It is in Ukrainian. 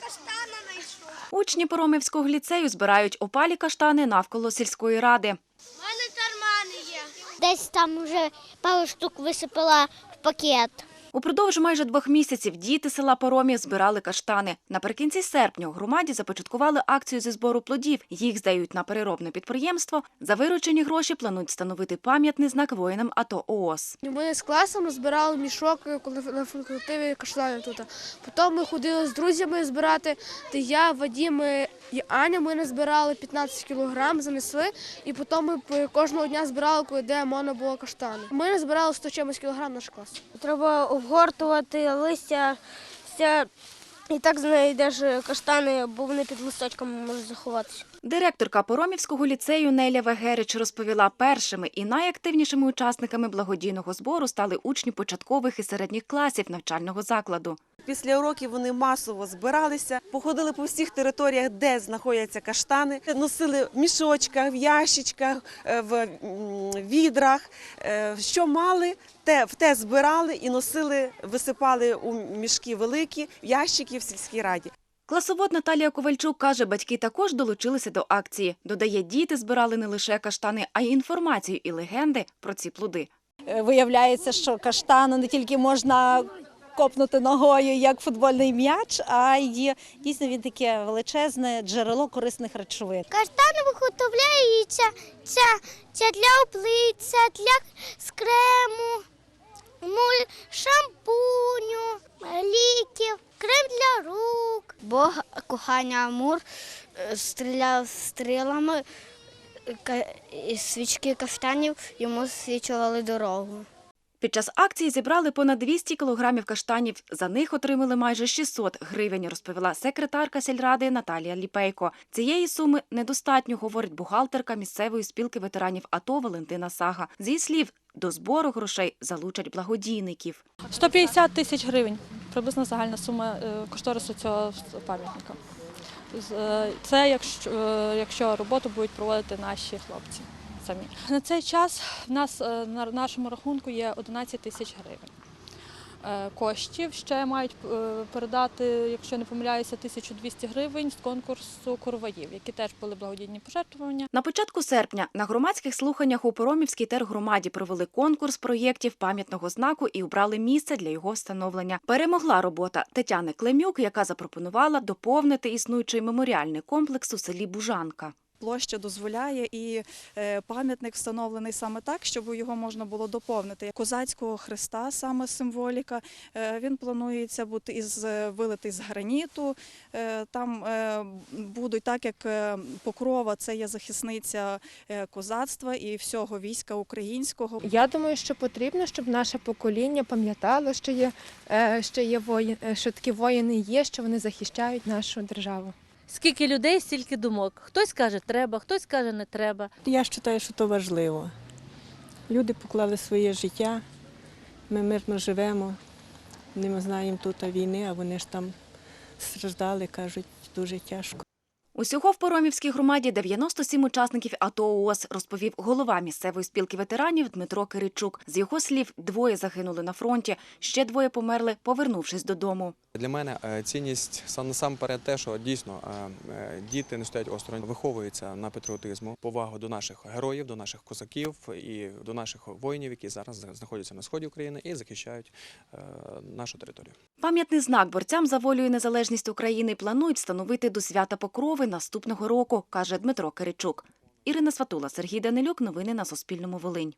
каштана знайшов. Учні Поромівського ліцею збирають опалі каштани навколо сільської ради. У мене кармани є. Десь там вже пару штук висипала в пакет. Упродовж майже двох місяців діти села Поромів збирали каштани. Наприкінці серпня у громаді започаткували акцію зі збору плодів. Їх здають на переробне підприємство. За виручені гроші планують встановити пам'ятний знак воїнам АТО ООС. Ми з класом збирали мішок коли на факультативі каштанів тут. Потім ми ходили з друзями збирати. Ти я, Вадім і Аня. Ми не збирали 15 кілограм, занесли, і потім ми кожного дня збирали, коли де можна було каштани. Ми не збирали 100 чимось кілограм наш клас. Треба обгортувати листя, і так знайдеш каштани, бо вони під листочками можуть заховатися. Директорка Поромівського ліцею Неля Вегерич розповіла, першими і найактивнішими учасниками благодійного збору стали учні початкових і середніх класів навчального закладу. Після уроків вони масово збиралися, походили по всіх територіях, де знаходяться каштани, носили в мішочках, в ящичках, е, в відрах. Е, Що мали, те в те збирали і носили, висипали у мішки великі, ящики в сільській раді. Класовод Наталія Ковальчук каже, батьки також долучилися до акції. Додає, діти збирали не лише каштани, а й інформацію і легенди про ці плоди. Е, Виявляється, що каштану не тільки можна копнути ногою як футбольний м'яч, а й дійсно він таке величезне джерело корисних речовин. Каштани виготовляються це, це для обличчя, для скрему, муль, шампуню, ліків, крем для рук. Бог кохання Амур е, стріляв стрілами, свічки каштанів йому свічували дорогу. Під час акції зібрали понад 200 кілограмів каштанів. За них отримали майже 600 гривень, розповіла секретарка сільради Наталія Ліпейко. Цієї суми недостатньо, говорить бухгалтерка місцевої спілки ветеранів АТО Валентина Сага. З її слів, до збору грошей залучать благодійників. 150 тисяч гривень приблизно загальна сума е, кошторису цього пам'ятника. Е, Це якщо, е, якщо роботу будуть проводити наші хлопці самі. На цей час в нас е, на нашому рахунку є 11 тисяч гривень. Е, Коштів ще мають е, передати, якщо не помиляюся, 1200 гривень з конкурсу курваїв, які теж були благодійні пожертвування. На початку серпня на громадських слуханнях у Поромівській тергромаді провели конкурс проєктів пам'ятного знаку і обрали місце для його встановлення. Перемогла робота Тетяни Клемюк, яка запропонувала доповнити існуючий меморіальний комплекс у селі Бужанка. Площа дозволяє і е, пам'ятник встановлений саме так, щоб його можна було доповнити. Козацького хреста, саме символіка. Е, Він планується бути із е, вилитий з граніту. Там будуть так, як покрова, це є захисниця козацтва і всього війська українського. Я думаю, що потрібно, щоб наше покоління пам'ятало, що є, що є воїн, що такі воїни є, що вони захищають нашу державу. Скільки людей, стільки думок. Хтось каже, треба, хтось каже, не треба. Я вважаю, що це важливо. Люди поклали своє життя, ми мирно живемо, не знаємо тут війни, а вони ж там страждали, кажуть, дуже тяжко. Усього в Поромівській громаді 97 учасників АТО ООС, розповів голова місцевої спілки ветеранів Дмитро Киричук. З його слів, двоє загинули на фронті, ще двоє померли, повернувшись додому. Для мене е, цінність сам насамперед те, що дійсно е, е, діти не стоять осторонь, виховуються на патріотизму, повагу до наших героїв, до наших козаків і до наших воїнів, які зараз знаходяться на сході України і захищають нашу територію. Пам'ятний знак борцям за волю і незалежність України планують встановити до свята Покрови наступного року, каже Дмитро Киричук. Ірина Сватула, Сергій Данилюк. Новини на Суспільному. Волинь.